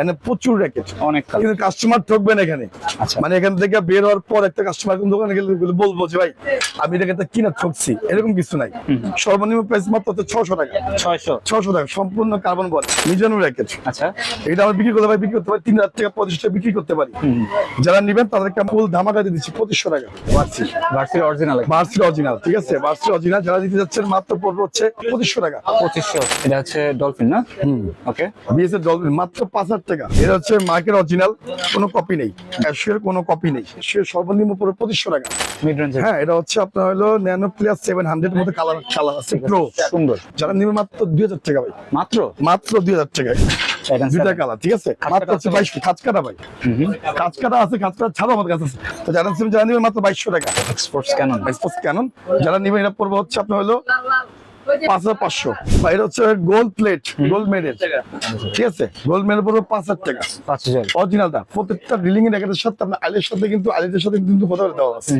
এখানে প্রচুর র্যাকেট অনেক কিন্তু কাস্টমার ঠকবেন এখানে। আচ্ছা। মানে এখান থেকে বের হওয়ার পর একটা কাস্টমার কোন দোকানে গেলে বলব যে ভাই আমি একটা কিনা ঠকছি। এরকম কিছু নাই। সর্বনিম্ন প্রাইস মাত্র ছশো টাকা। ছয়শো। ছশো টাকা সম্পূর্ণ কার্বন বল। মিজানো র্যাকেট আচ্ছা। এটা আমরা বিক্রি করতে পারি বিক্রি করতে পারি তিন হাজার টাকা পঁচিশ টাকা বিক্রি করতে পারি। যারা নিবেন তাদেরকে ফুল ধামাকা দিয়ে দিচ্ছি পঁচিশশো টাকা। বাড়ছি ভার্সির অরিজিনাল বার্সির অরিজিনাল ঠিক আছে? বার্সির অরিজিনাল যারা দিতে যাচ্ছেন মাত্র পড়বে হচ্ছে পঁচিশশো টাকা। পঁচিশশো। এটা হচ্ছে ডলফিন না? ওকে বিএস এর ডলফিন মাত্র পাঁচ হাজার টাকা এটা হচ্ছে অরিজিনাল কোনো কপি নেই। ক্যাশের কোনো কপি নেই। সর্বনিম্ন পড়বে পঁচিশশো টাকা। হ্যাঁ এটা হচ্ছে আপনার হলো ন্যানো প্লাস সেভেন হান্ড্রেড মধ্যে কালার কালার আছে। প্রো সুন্দর। যারা নিবে মাত্র দুই হাজার টাকা ভাই। মাত্র? মাত্র দুই হাজার টাকা দুইটা কালার ঠিক আছে? মাত্র হচ্ছে বাইশ খাঁচ ভাই। খাঁচ আছে খাঁচ ছাড়াও আমাদের কাছে আছে। তো যারা মাত্র বাইশশো টাকা। ক্যানন যারা নিবে এটা পড়বে হচ্ছে আপনার হলো পাঁচ হাজার পাঁচশো। এটা হচ্ছে গোল্ড প্লেট গোল্ড মেডেল ঠিক আছে? গোল্ড মেডেল পড়বে পাঁচ হাজার টাকা। পাঁচ হাজার। অরিজিনালটা প্রত্যেকটা রিলিং এর র্যাকেটের সাথে আপনার সাথে কিন্তু আইলের সাথে কিন্তু কথা দেওয়া আছে।